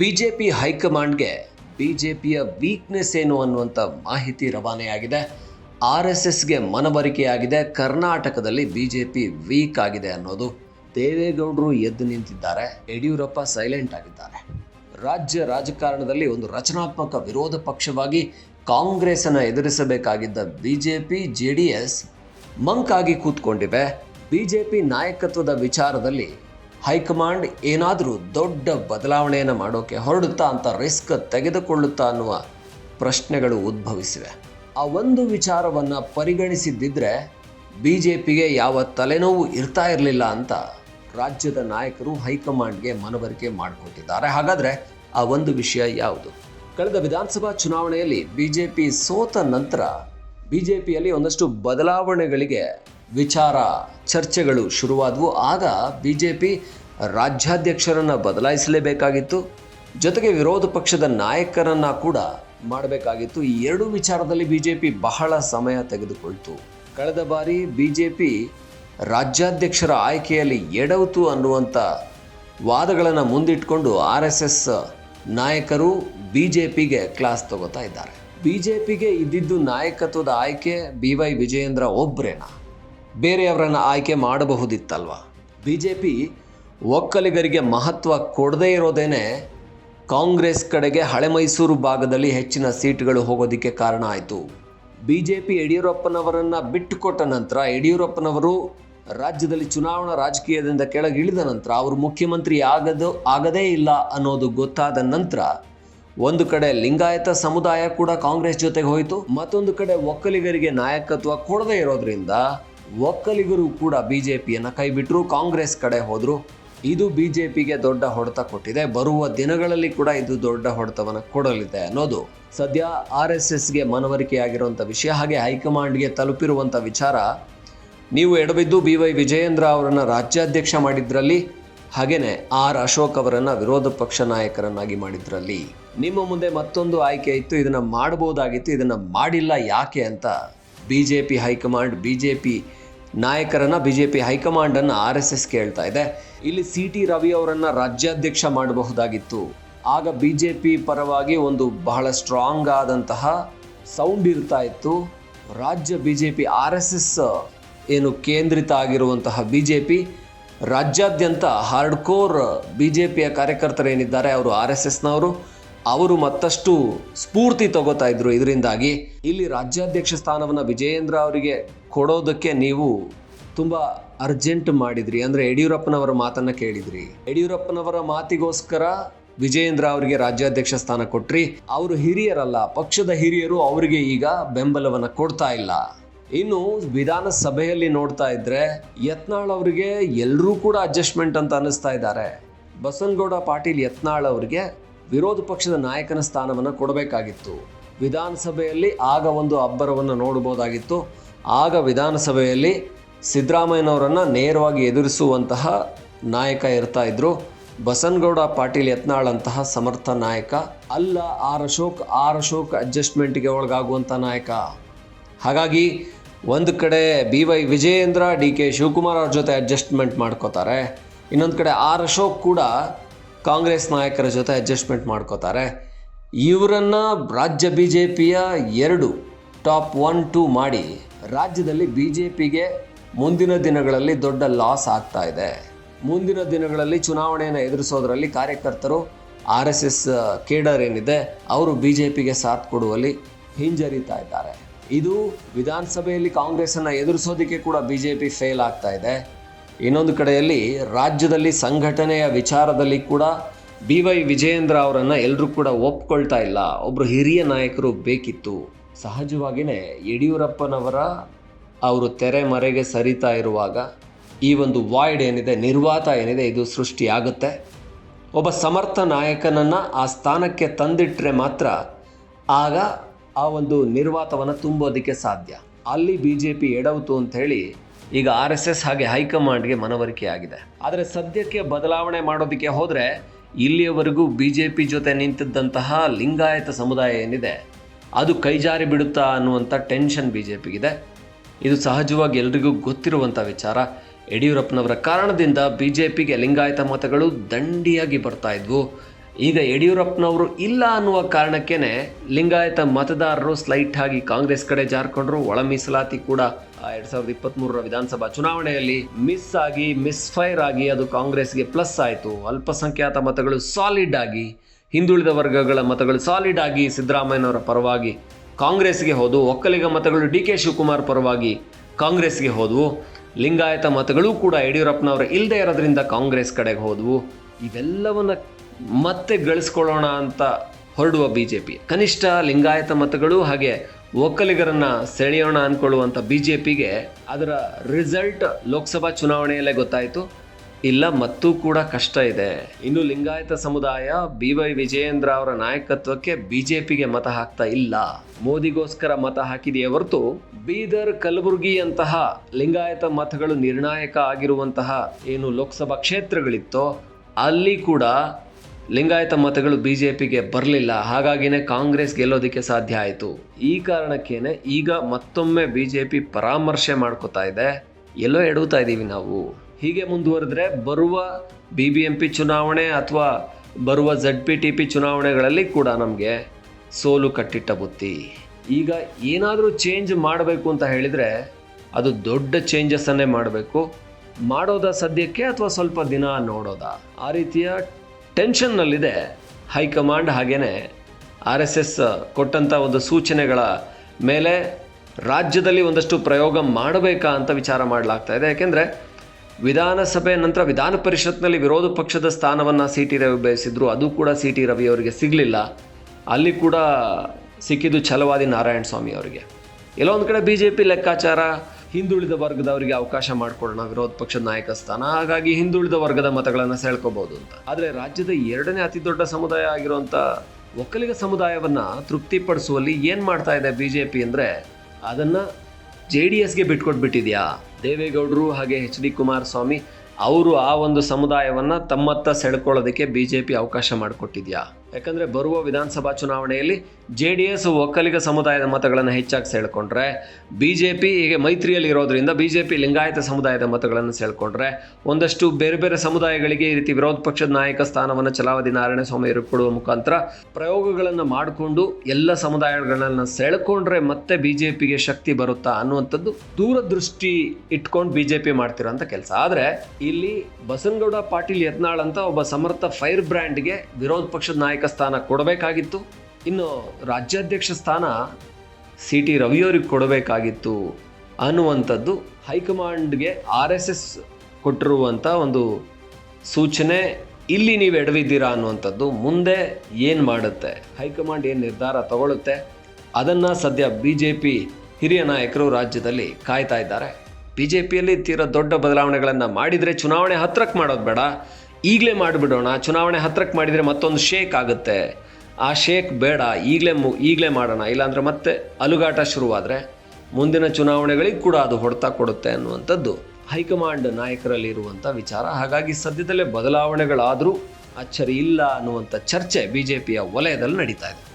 BJP ಹೈಕಮಾಂಡ್ಗೆ ಬಿಜೆಪಿಯ weakness ಏನು ಅನ್ನುವಂಥ ಮಾಹಿತಿ ರವಾನೆಯಾಗಿದೆ. ಆರ್ ಎಸ್ ಎಸ್ಗೆ ಮನವರಿಕೆಯಾಗಿದೆ. ಕರ್ನಾಟಕದಲ್ಲಿ ಬಿಜೆಪಿ ವೀಕ್ ಆಗಿದೆ ಅನ್ನೋದು ದೇವೇಗೌಡರು ಎದ್ದು ನಿಂತಿದ್ದಾರೆ. ಯಡಿಯೂರಪ್ಪ ಸೈಲೆಂಟ್ ಆಗಿದ್ದಾರೆ. ರಾಜ್ಯ ರಾಜಕಾರಣದಲ್ಲಿ ಒಂದು ರಚನಾತ್ಮಕ ವಿರೋಧ ಪಕ್ಷವಾಗಿ ಕಾಂಗ್ರೆಸ್ಸನ್ನು ಎದುರಿಸಬೇಕಾಗಿದ್ದ ಬಿಜೆಪಿ, ಜೆ ಡಿ ಎಸ್ ಮಂಕಾಗಿ ಕೂತ್ಕೊಂಡಿವೆ. ಬಿಜೆಪಿ ನಾಯಕತ್ವದ ವಿಚಾರದಲ್ಲಿ ಹೈಕಮಾಂಡ್ ಏನಾದರೂ ದೊಡ್ಡ ಬದಲಾವಣೆಯನ್ನು ಮಾಡೋಕ್ಕೆ ಹೊರಡುತ್ತಾ ಅಂತ ರಿಸ್ಕ್ ತೆಗೆದುಕೊಳ್ಳುತ್ತಾ ಅನ್ನುವ ಪ್ರಶ್ನೆಗಳು ಉದ್ಭವಿಸಿವೆ. ಆ ಒಂದು ವಿಚಾರವನ್ನು ಪರಿಗಣಿಸಿದ್ದಿದ್ರೆ ಬಿ ಜೆ ಪಿಗೆ ಯಾವ ತಲೆನೋವು ಇರ್ತಾ ಇರಲಿಲ್ಲ ಅಂತ ರಾಜ್ಯದ ನಾಯಕರು ಹೈಕಮಾಂಡ್ಗೆ ಮನವರಿಕೆ ಮಾಡಿಕೊಟ್ಟಿದ್ದಾರೆ. ಹಾಗಾದರೆ ಆ ಒಂದು ವಿಷಯ ಯಾವುದು? ಕಳೆದ ವಿಧಾನಸಭಾ ಚುನಾವಣೆಯಲ್ಲಿ ಬಿಜೆಪಿ ಸೋತ ನಂತರ ಬಿಜೆಪಿಯಲ್ಲಿ ಒಂದಷ್ಟು ಬದಲಾವಣೆಗಳಿಗೆ ವಿಚಾರ ಚರ್ಚೆಗಳು ಶುರುವಾದವು. ಆಗ ಬಿ ಜೆ ಪಿ ರಾಜ್ಯಾಧ್ಯಕ್ಷರನ್ನು ಬದಲಾಯಿಸಲೇಬೇಕಾಗಿತ್ತು. ಜೊತೆಗೆ ವಿರೋಧ ಪಕ್ಷದ ನಾಯಕರನ್ನು ಕೂಡ ಮಾಡಬೇಕಾಗಿತ್ತು. ಈ ಎರಡು ವಿಚಾರದಲ್ಲಿ ಬಿ ಜೆ ಪಿ ಬಹಳ ಸಮಯ ತೆಗೆದುಕೊಳ್ತು. ಕಳೆದ ಬಾರಿ ಬಿ ಜೆ ಪಿ ರಾಜ್ಯಾಧ್ಯಕ್ಷರ ಆಯ್ಕೆಯಲ್ಲಿ ಎಡವತು ಅನ್ನುವಂಥ ವಾದಗಳನ್ನು ಮುಂದಿಟ್ಕೊಂಡು ಆರ್ ಎಸ್ ಎಸ್ ನಾಯಕರು ಬಿ ಜೆ ಪಿಗೆ ಕ್ಲಾಸ್ ತಗೋತಾ ಇದ್ದಾರೆ. ಬಿ ಜೆ ಪಿಗೆ ಇದ್ದಿದ್ದು ನಾಯಕತ್ವದ ಆಯ್ಕೆ ಬಿ ವೈ ವಿಜಯೇಂದ್ರ ಒಬ್ಬರೇನಾ ಬೇರೆಯವರನ್ನ ಆಯ್ಕೆ ಮಾಡಬಹುದಿತ್ತಲ್ವ? ಬಿ ಜೆ ಪಿ ಒಕ್ಕಲಿಗರಿಗೆ ಮಹತ್ವ ಕೊಡದೇ ಇರೋದೇನೆ ಕಾಂಗ್ರೆಸ್ ಕಡೆಗೆ ಹಳೆ ಮೈಸೂರು ಭಾಗದಲ್ಲಿ ಹೆಚ್ಚಿನ ಸೀಟುಗಳು ಹೋಗೋದಕ್ಕೆ ಕಾರಣ ಆಯಿತು. ಬಿ ಜೆ ಪಿ ಯಡಿಯೂರಪ್ಪನವರನ್ನು ಬಿಟ್ಟುಕೊಟ್ಟ ನಂತರ ಯಡಿಯೂರಪ್ಪನವರು ರಾಜ್ಯದಲ್ಲಿ ಚುನಾವಣಾ ರಾಜಕೀಯದಿಂದ ಕೆಳಗಿಳಿದ ನಂತರ ಅವರು ಮುಖ್ಯಮಂತ್ರಿ ಆಗದು, ಆಗದೇ ಇಲ್ಲ ಅನ್ನೋದು ಗೊತ್ತಾದ ನಂತರ ಒಂದು ಕಡೆ ಲಿಂಗಾಯತ ಸಮುದಾಯ ಕೂಡ ಕಾಂಗ್ರೆಸ್ ಜೊತೆಗೆ ಹೋಯಿತು, ಮತ್ತೊಂದು ಕಡೆ ಒಕ್ಕಲಿಗರಿಗೆ ನಾಯಕತ್ವ ಕೊಡದೇ ಇರೋದ್ರಿಂದ ಒಕ್ಕಲಿಗರು ಕೂಡ ಬಿಜೆಪಿಯನ್ನು ಕೈ ಬಿಟ್ಟರು ಕಾಂಗ್ರೆಸ್ ಕಡೆ ಹೋದರು. ಇದು ಬಿಜೆಪಿಗೆ ದೊಡ್ಡ ಹೊಡೆತ ಕೊಟ್ಟಿದೆ. ಬರುವ ದಿನಗಳಲ್ಲಿ ಕೂಡ ಇದು ದೊಡ್ಡ ಹೊಡೆತವನ್ನು ಕೊಡಲಿದೆ ಅನ್ನೋದು. ಸದ್ಯ ಆರ್ ಎಸ್ ಎಸ್ಗೆ ಮನವರಿಕೆಯಾಗಿರುವಂಥ ವಿಷಯ, ಹಾಗೆ ಹೈಕಮಾಂಡ್ಗೆ ತಲುಪಿರುವಂಥ ವಿಚಾರ. ನೀವು ಎಡಬಿದ್ದು ಬಿ ವೈ ವಿಜಯೇಂದ್ರ ಅವರನ್ನು ರಾಜ್ಯಾಧ್ಯಕ್ಷ ಮಾಡಿದ್ರಲ್ಲಿ ಹಾಗೆಯೇ ಆರ್ ಅಶೋಕ್ ಅವರನ್ನು ವಿರೋಧ ಪಕ್ಷ ನಾಯಕರನ್ನಾಗಿ ಮಾಡಿದ್ರಲ್ಲಿ. ನಿಮ್ಮ ಮುಂದೆ ಮತ್ತೊಂದು ಆಯ್ಕೆ ಇತ್ತು, ಇದನ್ನು ಮಾಡಬಹುದಾಗಿತ್ತು ಇದನ್ನು ಮಾಡಿಲ್ಲ ಯಾಕೆ ಅಂತ. ಬಿಜೆಪಿ ಹೈಕಮಾಂಡ್, ಬಿಜೆಪಿ ನಾಯಕರನ್ನ ಬಿಜೆಪಿ ಹೈಕಮಾಂಡ್ ಅನ್ನ ಆರ್ ಎಸ್ ಎಸ್ ಕೇಳ್ತಾ ಇದೆ. ಇಲ್ಲಿ ಸಿ ಟಿ ರವಿ ಅವರನ್ನ ರಾಜ್ಯಾಧ್ಯಕ್ಷ ಮಾಡಬಹುದಾಗಿತ್ತು. ಆಗ ಬಿ ಜೆ ಪಿ ಪರವಾಗಿ ಒಂದು ಬಹಳ ಸ್ಟ್ರಾಂಗ್ ಆದಂತಹ ಸೌಂಡ್ ಇರ್ತಾ ಇತ್ತು. ರಾಜ್ಯ B J P R S S ಏನು ಕೇಂದ್ರಿತ ಆಗಿರುವಂತಹ ಬಿ ಜೆ ಪಿ ರಾಜ್ಯಾದ್ಯಂತ ಹಾರ್ಡ್ಕೋರ್ ಬಿ ಜೆ ಪಿಯ ಕಾರ್ಯಕರ್ತರೇನಿದ್ದಾರೆ ಅವರು ಆರ್ ಎಸ್ ಎಸ್ನವರು ಅವರು ಮತ್ತಷ್ಟು ಸ್ಫೂರ್ತಿ ತಗೋತಾ ಇದ್ರು ಇದರಿಂದಾಗಿ. ಇಲ್ಲಿ ರಾಜ್ಯಾಧ್ಯಕ್ಷ ಸ್ಥಾನವನ್ನು ವಿಜಯೇಂದ್ರ ಅವರಿಗೆ ಕೊಡೋದಕ್ಕೆ ನೀವು ತುಂಬ ಅರ್ಜೆಂಟ್ ಮಾಡಿದ್ರಿ. ಅಂದರೆ ಯಡಿಯೂರಪ್ಪನವರ ಮಾತನ್ನು ಕೇಳಿದ್ರಿ. ಯಡಿಯೂರಪ್ಪನವರ ಮಾತಿಗೋಸ್ಕರ ವಿಜಯೇಂದ್ರ ಅವರಿಗೆ ರಾಜ್ಯಾಧ್ಯಕ್ಷ ಸ್ಥಾನ ಕೊಟ್ರಿ. ಅವರು ಹಿರಿಯರಲ್ಲ, ಪಕ್ಷದ ಹಿರಿಯರು ಅವರಿಗೆ ಈಗ ಬೆಂಬಲವನ್ನು ಕೊಡ್ತಾ ಇಲ್ಲ. ಇನ್ನು ವಿಧಾನಸಭೆಯಲ್ಲಿ ನೋಡ್ತಾ ಇದ್ರೆ ಯತ್ನಾಳ್ ಅವರಿಗೆ ಎಲ್ಲರೂ ಕೂಡ ಅಡ್ಜಸ್ಟ್ಮೆಂಟ್ ಅಂತ ಅನ್ನಿಸ್ತಾ ಇದ್ದಾರೆ. ಬಸನಗೌಡ ಪಾಟೀಲ್ ಯತ್ನಾಳ್ ಅವರಿಗೆ ವಿರೋಧ ಪಕ್ಷದ ನಾಯಕನ ಸ್ಥಾನವನ್ನು ಕೊಡಬೇಕಾಗಿತ್ತು. ವಿಧಾನಸಭೆಯಲ್ಲಿ ಆಗ ಒಂದು ಅಬ್ಬರವನ್ನು ನೋಡಬಹುದಾಗಿತ್ತು. ಆಗ ವಿಧಾನಸಭೆಯಲ್ಲಿ ಸಿದ್ದರಾಮಯ್ಯನವರನ್ನು ನೇರವಾಗಿ ಎದುರಿಸುವಂತಹ ನಾಯಕ ಇರ್ತಾ ಇದ್ರು. ಬಸನಗೌಡ ಪಾಟೀಲ್ ಯತ್ನಾಳ್ ಅಂತಹ ಸಮರ್ಥ ನಾಯಕ. ಅಲ್ಲ, ಆರ್ ಅಶೋಕ್ ಆರ್ ಅಶೋಕ್ ಅಡ್ಜಸ್ಟ್ಮೆಂಟ್ಗೆ ಒಳಗಾಗುವಂಥ ನಾಯಕ. ಹಾಗಾಗಿ ಒಂದು ಕಡೆ B Y Vijayendra, D K Shivakumar ಅವ್ರ ಜೊತೆ ಅಡ್ಜಸ್ಟ್ಮೆಂಟ್ ಮಾಡ್ಕೋತಾರೆ. ಇನ್ನೊಂದು ಕಡೆ ಆರ್ ಅಶೋಕ್ ಕೂಡ ಕಾಂಗ್ರೆಸ್ ನಾಯಕರ ಜೊತೆ ಅಡ್ಜಸ್ಟ್ಮೆಂಟ್ ಮಾಡ್ಕೋತಾರೆ. ಇವರನ್ನ ರಾಜ್ಯ ಬಿ ಜೆ ಪಿಯ ಎರಡು ಟಾಪ್ ಒನ್ ಟೂ ಮಾಡಿ ರಾಜ್ಯದಲ್ಲಿ ಬಿ ಜೆ ಪಿಗೆ ಮುಂದಿನ ದಿನಗಳಲ್ಲಿ ದೊಡ್ಡ ಲಾಸ್ ಆಗ್ತಾ ಇದೆ. ಮುಂದಿನ ದಿನಗಳಲ್ಲಿ ಚುನಾವಣೆಯನ್ನು ಎದುರಿಸೋದರಲ್ಲಿ ಕಾರ್ಯಕರ್ತರು ಆರ್ ಎಸ್ ಎಸ್ ಕೇಡರ್ ಏನಿದೆ, ಅವರು ಬಿ ಜೆ ಪಿಗೆ ಸಾಥ್ ಕೊಡುವಲ್ಲಿ ಹಿಂಜರಿತಾ ಇದ್ದಾರೆ. ಇದು ವಿಧಾನಸಭೆಯಲ್ಲಿ ಕಾಂಗ್ರೆಸ್ಸನ್ನು ಎದುರಿಸೋದಕ್ಕೆ ಕೂಡ ಬಿ ಜೆ ಪಿ ಫೇಲ್ ಆಗ್ತಾ ಇದೆ. ಇನ್ನೊಂದು ಕಡೆಯಲ್ಲಿ ರಾಜ್ಯದಲ್ಲಿ ಸಂಘಟನೆಯ ವಿಚಾರದಲ್ಲಿ ಕೂಡ ಬಿ ವೈ ವಿಜಯೇಂದ್ರ ಅವರನ್ನು ಎಲ್ಲರೂ ಕೂಡ ಒಪ್ಕೊಳ್ತಾ ಇಲ್ಲ. ಒಬ್ಬರು ಹಿರಿಯ ನಾಯಕರು ಬೇಕಿತ್ತು. ಸಹಜವಾಗಿಯೇ ಯಡಿಯೂರಪ್ಪನವರ ಅವರು ತೆರೆಮರೆಗೆ ಸರಿತಾ ಇರುವಾಗ ಈ ಒಂದು ವಾಯ್ಡ್ ಏನಿದೆ, ನಿರ್ವಾತ ಏನಿದೆ, ಇದು ಸೃಷ್ಟಿಯಾಗುತ್ತೆ. ಒಬ್ಬ ಸಮರ್ಥ ನಾಯಕನನ್ನು ಆ ಸ್ಥಾನಕ್ಕೆ ತಂದಿಟ್ಟರೆ ಮಾತ್ರ ಆಗ ಆ ಒಂದು ನಿರ್ವಾತವನ್ನು ತುಂಬೋದಕ್ಕೆ ಸಾಧ್ಯ. ಅಲ್ಲಿ ಬಿ ಜೆ ಪಿ ಎಡವತು ಅಂತ ಈಗ ಆರ್ ಎಸ್ ಎಸ್ ಹಾಗೆ ಹೈಕಮಾಂಡ್ಗೆ ಮನವರಿಕೆ ಆಗಿದೆ. ಆದರೆ ಸದ್ಯಕ್ಕೆ ಬದಲಾವಣೆ ಮಾಡೋದಕ್ಕೆ ಹೋದರೆ ಇಲ್ಲಿಯವರೆಗೂ ಬಿ ಜೆ ಪಿ ಜೊತೆ ನಿಂತಿದ್ದಂತಹ ಲಿಂಗಾಯತ ಸಮುದಾಯ ಏನಿದೆ, ಅದು ಕೈಜಾರಿ ಬಿಡುತ್ತಾ ಅನ್ನುವಂಥ ಟೆನ್ಷನ್ ಬಿ ಜೆ ಪಿಗಿದೆ ಇದು ಸಹಜವಾಗಿ ಎಲ್ರಿಗೂ ಗೊತ್ತಿರುವಂಥ ವಿಚಾರ. ಯಡಿಯೂರಪ್ಪನವರ ಕಾರಣದಿಂದ ಬಿ ಜೆ ಪಿಗೆ ಲಿಂಗಾಯತ ಮತಗಳು ದಂಡಿಯಾಗಿ ಬರ್ತಾ ಇದ್ವು. ಈಗ ಯಡಿಯೂರಪ್ಪನವರು ಇಲ್ಲ ಅನ್ನುವ ಕಾರಣಕ್ಕೇ ಲಿಂಗಾಯತ ಮತದಾರರು ಸ್ಲೈಟ್ ಆಗಿ ಕಾಂಗ್ರೆಸ್ ಕಡೆ ಜಾರ್ಕೊಂಡ್ರು, ಒಳ ಮೀಸಲಾತಿ ಕೂಡ ಎರಡ್ ಸಾವಿರದ ಇಪ್ಪತ್ತ್ಮೂರರ ವಿಧಾನಸಭಾ ಚುನಾವಣೆಯಲ್ಲಿ ಮಿಸ್ ಆಗಿ ಮಿಸ್ ಫೈರ್ ಆಗಿ ಅದು ಕಾಂಗ್ರೆಸ್ಗೆ ಪ್ಲಸ್ ಆಯಿತು. ಅಲ್ಪಸಂಖ್ಯಾತ ಮತಗಳು ಸಾಲಿಡ್ ಆಗಿ, ಹಿಂದುಳಿದ ವರ್ಗಗಳ ಮತಗಳು ಸಾಲಿಡ್ ಆಗಿ ಸಿದ್ದರಾಮಯ್ಯನವರ ಪರವಾಗಿ, ಕಾಂಗ್ರೆಸ್ಗೆ ಹೋದವು ಒಕ್ಕಲಿಗ ಮತಗಳು ಡಿ ಕೆ ಶಿವಕುಮಾರ್ ಪರವಾಗಿ ಕಾಂಗ್ರೆಸ್ಗೆ ಹೋದವು ಲಿಂಗಾಯತ ಮತಗಳು ಕೂಡ ಯಡಿಯೂರಪ್ಪನವರು ಇಲ್ಲದೆ ಇರೋದ್ರಿಂದ ಕಾಂಗ್ರೆಸ್ ಕಡೆಗೆ ಹೋದವು. ಇವೆಲ್ಲವನ್ನು ಮತ್ತೆ ಗಳಿಸ್ಕೊಳ್ಳೋಣ ಅಂತ ಹೊರಡುವ ಬಿ ಜೆ ಪಿ ಕನಿಷ್ಠ ಲಿಂಗಾಯತ ಮತಗಳು ಹಾಗೆ ಒಕ್ಕಲಿಗರನ್ನ ಸೆಳೆಯೋಣ ಅಂದ್ಕೊಳ್ಳುವಂಥ ಬಿ ಜೆ ಪಿಗೆ ಅದರ ರಿಸಲ್ಟ್ ಲೋಕಸಭಾ ಚುನಾವಣೆಯಲ್ಲೇ ಗೊತ್ತಾಯಿತು. ಇಲ್ಲ, ಮತ್ತೂ ಕೂಡ ಕಷ್ಟ ಇದೆ. ಇನ್ನು ಲಿಂಗಾಯತ ಸಮುದಾಯ ಬಿ ವೈ ವಿಜಯೇಂದ್ರ ಅವರ ನಾಯಕತ್ವಕ್ಕೆ ಬಿಜೆಪಿಗೆ ಮತ ಹಾಕ್ತಾ ಇಲ್ಲ. ಮೋದಿಗೋಸ್ಕರ ಮತ ಹಾಕಿದೆಯೇ ಹೊರತು ಬೀದರ್ ಕಲಬುರಗಿ ಅಂತಹ ಲಿಂಗಾಯತ ಮತಗಳು ನಿರ್ಣಾಯಕ ಆಗಿರುವಂತಹ ಏನು ಲೋಕಸಭಾ ಕ್ಷೇತ್ರಗಳಿತ್ತೋ ಅಲ್ಲಿ ಕೂಡ ಲಿಂಗಾಯತ ಮತಗಳು ಬಿಜೆಪಿಗೆ ಬರಲಿಲ್ಲ, ಹಾಗಾಗಿನೇ ಕಾಂಗ್ರೆಸ್ ಗೆಲ್ಲೋದಕ್ಕೆ ಸಾಧ್ಯ ಆಯಿತು. ಈ ಕಾರಣಕ್ಕೇನೆ ಈಗ ಮತ್ತೊಮ್ಮೆ ಬಿಜೆಪಿ ಪರಾಮರ್ಶೆ ಮಾಡ್ಕೋತಾ ಇದೆ. ಎಲ್ಲೋ ಎಡುತ್ತಾ ಇದ್ದೀವಿ ನಾವು. ಹೀಗೆ ಮುಂದುವರೆದ್ರೆ ಬರುವ ಬಿ ಬಿ ಎಂ ಚುನಾವಣೆ ಅಥವಾ ಬರುವ ಝಡ್ ಪಿ ಟಿ ಪಿ ಚುನಾವಣೆಗಳಲ್ಲಿ ಕೂಡ ನಮಗೆ ಸೋಲು ಕಟ್ಟಿಟ್ಟ ಬುತ್ತಿ. ಈಗ ಏನಾದರೂ ಚೇಂಜ್ ಮಾಡಬೇಕು ಅಂತ ಹೇಳಿದರೆ ಅದು ದೊಡ್ಡ ಚೇಂಜಸ್ಸನ್ನೇ ಮಾಡಬೇಕು. ಮಾಡೋದಾ ಸದ್ಯಕ್ಕೆ ಅಥವಾ ಸ್ವಲ್ಪ ದಿನ ನೋಡೋದಾ? ಆ ರೀತಿಯ ಟೆನ್ಷನ್ನಲ್ಲಿದೆ. ಹೈಕಮಾಂಡ್ ಹಾಗೇ ಆರ್ ಎಸ್ ಎಸ್ ಕೊಟ್ಟಂಥ ಒಂದು ಸೂಚನೆಗಳ ಮೇಲೆ ರಾಜ್ಯದಲ್ಲಿ ಒಂದಷ್ಟು ಪ್ರಯೋಗ ಮಾಡಬೇಕಾ ಅಂತ ವಿಚಾರ ಮಾಡಲಾಗ್ತಾ ಇದೆ. ಯಾಕೆಂದರೆ ವಿಧಾನಸಭೆ ನಂತರ ವಿಧಾನ ಪರಿಷತ್ನಲ್ಲಿ ವಿರೋಧ ಪಕ್ಷದ ಸ್ಥಾನವನ್ನು ಸಿ ಟಿ ರವಿ ಬಯಸಿದ್ರು. ಅದು ಕೂಡ ಸಿ ಟಿ ರವಿ ಅವರಿಗೆ ಸಿಗಲಿಲ್ಲ. ಅಲ್ಲಿ ಕೂಡ ಸಿಕ್ಕಿದ್ದು ಛಲವಾದಿ ನಾರಾಯಣ ಸ್ವಾಮಿ ಅವರಿಗೆ. ಎಲ್ಲೋ ಒಂದು ಕಡೆ ಬಿ ಜೆ ಪಿ ಲೆಕ್ಕಾಚಾರ ಹಿಂದುಳಿದ ವರ್ಗದವರಿಗೆ ಅವಕಾಶ ಮಾಡಿಕೊಡೋಣ, ವಿರೋಧ ಪಕ್ಷದ ನಾಯಕ ಸ್ಥಾನ. ಹಾಗಾಗಿ ಹಿಂದುಳಿದ ವರ್ಗದ ಮತಗಳನ್ನು ಸೆಳ್ಕೋಬಹುದು ಅಂತ. ಆದರೆ ರಾಜ್ಯದ ಎರಡನೇ ಅತಿ ದೊಡ್ಡ ಸಮುದಾಯ ಆಗಿರುವಂಥ ಒಕ್ಕಲಿಗ ಸಮುದಾಯವನ್ನು ತೃಪ್ತಿಪಡಿಸುವಲ್ಲಿ ಏನು ಮಾಡ್ತಾ ಇದೆ ಬಿ ಜೆ ಪಿ ಅಂದರೆ ಅದನ್ನು ಜೆ ಡಿ ಎಸ್ಗೆ ಬಿಟ್ಕೊಟ್ಬಿಟ್ಟಿದೆಯಾ? ದೇವೇಗೌಡರು ಹಾಗೆ ಎಚ್ ಡಿ ಕುಮಾರಸ್ವಾಮಿ, ಅವರು ಆ ಒಂದು ಸಮುದಾಯವನ್ನು ತಮ್ಮತ್ತ ಸೆಳ್ಕೊಳ್ಳೋದಕ್ಕೆ ಬಿ ಜೆ ಪಿ ಅವಕಾಶ ಮಾಡಿಕೊಟ್ಟಿದ್ಯಾ? ಯಾಕಂದರೆ ಬರುವ ವಿಧಾನಸಭಾ ಚುನಾವಣೆಯಲ್ಲಿ ಜೆ ಡಿ ಎಸ್ ಒಕ್ಕಲಿಗ ಸಮುದಾಯದ ಮತಗಳನ್ನು ಹೆಚ್ಚಾಗಿ ಸೆಳ್ಕೊಂಡ್ರೆ, ಬಿ ಜೆ ಪಿ ಹೀಗೆ ಮೈತ್ರಿಯಲ್ಲಿ ಇರೋದ್ರಿಂದ ಬಿ ಜೆ ಪಿ ಲಿಂಗಾಯತ ಸಮುದಾಯದ ಮತಗಳನ್ನು ಸೆಳ್ಕೊಂಡ್ರೆ, ಒಂದಷ್ಟು ಬೇರೆ ಬೇರೆ ಸಮುದಾಯಗಳಿಗೆ ಈ ರೀತಿ ವಿರೋಧ ಪಕ್ಷದ ನಾಯಕ ಸ್ಥಾನವನ್ನು ಚಲಾವತಿ ನಾರಾಯಣ ಸ್ವಾಮಿ ಕೊಡುವ ಮುಖಾಂತರ ಪ್ರಯೋಗಗಳನ್ನು ಮಾಡಿಕೊಂಡು ಎಲ್ಲ ಸಮುದಾಯಗಳನ್ನ ಸೆಳ್ಕೊಂಡ್ರೆ ಮತ್ತೆ ಬಿ ಜೆ ಪಿಗೆ ಶಕ್ತಿ ಬರುತ್ತಾ ಅನ್ನುವಂಥದ್ದು ದೂರದೃಷ್ಟಿ ಇಟ್ಕೊಂಡು ಬಿ ಜೆ ಪಿ ಮಾಡ್ತಿರೋಂಥ ಕೆಲಸ. ಆದರೆ ಇಲ್ಲಿ ಬಸನಗೌಡ ಪಾಟೀಲ್ ಯತ್ನಾಳ್ ಅಂತ ಒಬ್ಬ ಸಮರ್ಥ ಫೈರ್ ಬ್ರ್ಯಾಂಡ್ಗೆ ವಿರೋಧ ಪಕ್ಷದ ನಾಯಕ ಸ್ಥಾನ ಕೊಡಬೇಕಾಗಿತ್ತು. ಇನ್ನು ರಾಜ್ಯಾಧ್ಯಕ್ಷ ಸ್ಥಾನ ಸಿ ಟಿ ರವಿಯವರಿಗೆ ಕೊಡಬೇಕಾಗಿತ್ತು ಅನ್ನುವಂಥದ್ದು ಹೈಕಮಾಂಡ್ಗೆ ಆರ್ ಎಸ್ ಎಸ್ ಕೊಟ್ಟಿರುವಂಥ ಒಂದು ಸೂಚನೆ, ಇಲ್ಲಿ ನೀವು ಎಡವಿದ್ದೀರಾ ಅನ್ನುವಂಥದ್ದು. ಮುಂದೆ ಏನು ಮಾಡುತ್ತೆ? ಹೈಕಮಾಂಡ್ ಏನು ನಿರ್ಧಾರ ತಗೊಳುತ್ತೆ? ಅದನ್ನು ಸದ್ಯ ಬಿ ಜೆ ಪಿ ಹಿರಿಯ ನಾಯಕರು ರಾಜ್ಯದಲ್ಲಿ ಕಾಯ್ತಾ ಇದ್ದಾರೆ. ಬಿ ಜೆ ಪಿಯಲ್ಲಿ ತೀರಾ ದೊಡ್ಡ ಬದಲಾವಣೆಗಳನ್ನು ಮಾಡಿದರೆ ಚುನಾವಣೆ ಹತ್ರಕ್ಕೆ ಮಾಡೋದು ಬೇಡ. ಈಗಲೇ ಮಾಡಿಬಿಡೋಣ. ಚುನಾವಣೆ ಹತ್ತಿರಕ್ಕೆ ಮಾಡಿದರೆ ಮತ್ತೊಂದು ಶೇಕ್ ಆಗುತ್ತೆ. ಆ ಶೇಕ್ ಬೇಡ, ಈಗಲೇ ಮು, ಈಗಲೇ ಮಾಡೋಣ. ಇಲ್ಲಾಂದರೆ ಮತ್ತೆ ಅಲುಗಾಟ ಶುರುವಾದರೆ ಮುಂದಿನ ಚುನಾವಣೆಗಳಿಗೆ ಕೂಡ ಅದು ಹೊಡೆತ ಕೊಡುತ್ತೆ ಅನ್ನುವಂಥದ್ದು ಹೈಕಮಾಂಡ್ ನಾಯಕರಲ್ಲಿ ಇರುವಂಥ ವಿಚಾರ. ಹಾಗಾಗಿ ಸದ್ಯದಲ್ಲೇ ಬದಲಾವಣೆಗಳಾದರೂ ಅಚ್ಚರಿ ಇಲ್ಲ ಅನ್ನುವಂಥ ಚರ್ಚೆ ಬಿ ಜೆ ಪಿಯ ವಲಯದಲ್ಲಿ ನಡೀತಾ ಇದೆ.